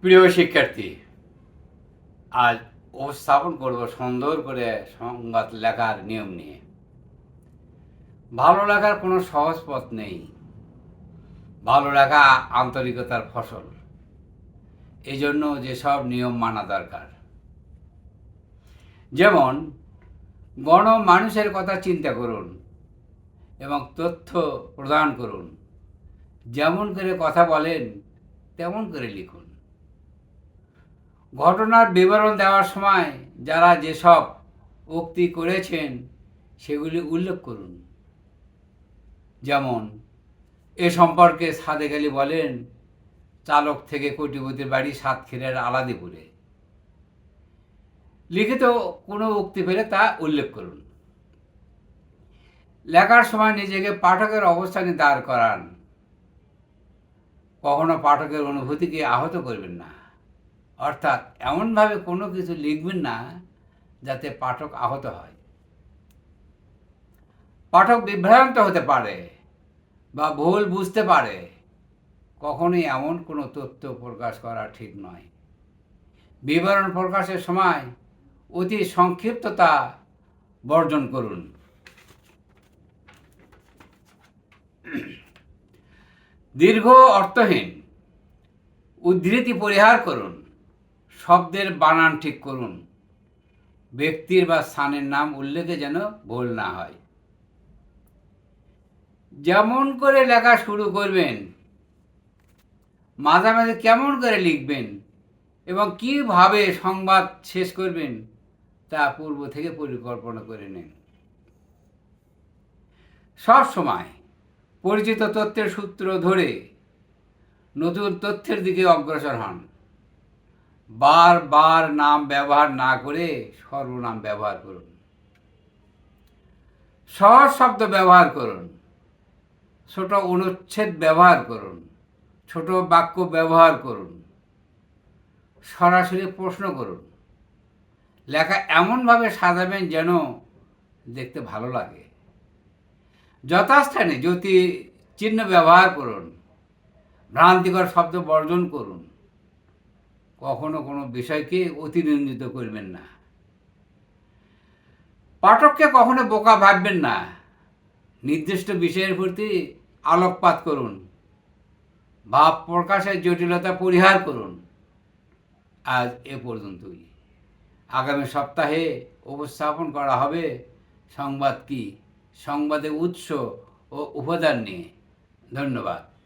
প্রিয় শিক্ষার্থী, আজ উপস্থাপন করব সুন্দর করে সংবাদ লেখার নিয়ম নিয়ে। ভালো লেখার কোনো সহজ পথ নেই। ভালো লেখা আন্তরিকতার ফসল। এই জন্য যেসব নিয়ম মানা দরকার। যেমন, গণ মানুষের কথা চিন্তা করুন এবং তথ্য প্রদান করুন। যেমন করে কথা বলেন, তেমন করে লিখুন। ঘটনার বিবরণ দেওয়ার সময় যারা যেসব উক্তি করেছেন, সেগুলি উল্লেখ করুন। যেমন, এ সম্পর্কে সাদেক আলী বলেন, চালক থেকে কোটিপতির বাড়ি সাতক্ষীরার আলাদিপুরে। লিখিত কোনো উক্তি পেলে তা উল্লেখ করুন। লেখার সময় নিজেকে পাঠকের অবস্থানে দাঁড় করান। কখনো পাঠকের অনুভূতিকে আহত করবেন না। অর্থাৎ এমনভাবে কোনো কিছু লিখবেন না যাতে পাঠক আহত হয়। পাঠক বিভ্রান্ত হতে পারে বা ভুল বুঝতে পারে, কখনোই এমন কোনো তথ্য প্রকাশ করা ঠিক নয়। বিবরণ প্রকাশের সময় অতি সংক্ষিপ্ততা বর্জন করুন। দীর্ঘ অর্থহীন, উদ্ধৃতি পরিহার করুন। শব্দের বানান ঠিক করুন। ব্যক্তির বা স্থানের নাম উল্লেখে যেন ভুল না হয়। যেমন করে লেখা শুরু করবেন। মাঝে মাঝে কেমন করে লিখবেন এবং কীভাবে সংবাদ শেষ করবেন তা পূর্ব থেকে পরিকল্পনা করে নিন। সব সময় পরিচিত তথ্যের সূত্র ধরে নতুন তথ্যের দিকে অগ্রসর হন। বারবার নাম ব্যবহার না করে সর্বনাম ব্যবহার করুন। সহজ শব্দ ব্যবহার করুন। ছোট অনুচ্ছেদ ব্যবহার করুন। ছোট বাক্য ব্যবহার করুন। সরাসরি প্রশ্ন করুন। লেখা এমনভাবে সাজাবেন যেন দেখতে ভালো লাগে। যথাস্থানে জ্যোতি চিহ্ন ব্যবহার করুন। ভ্রান্তিকর শব্দ বর্জন করুন। কখনো কোনো বিষয়কে অতিরঞ্জিত করবেন না। পাঠককে কখনো বোকা ভাববেন না। নির্দিষ্ট বিষয়ের প্রতি আলোকপাত করুন। ভাব প্রকাশের জটিলতা পরিহার করুন। আজ এ পর্যন্তই। আগামী সপ্তাহে উপস্থাপন করা হবে সংবাদ কি? সংবাদের উৎস ও উপাদান নিয়ে। ধন্যবাদ।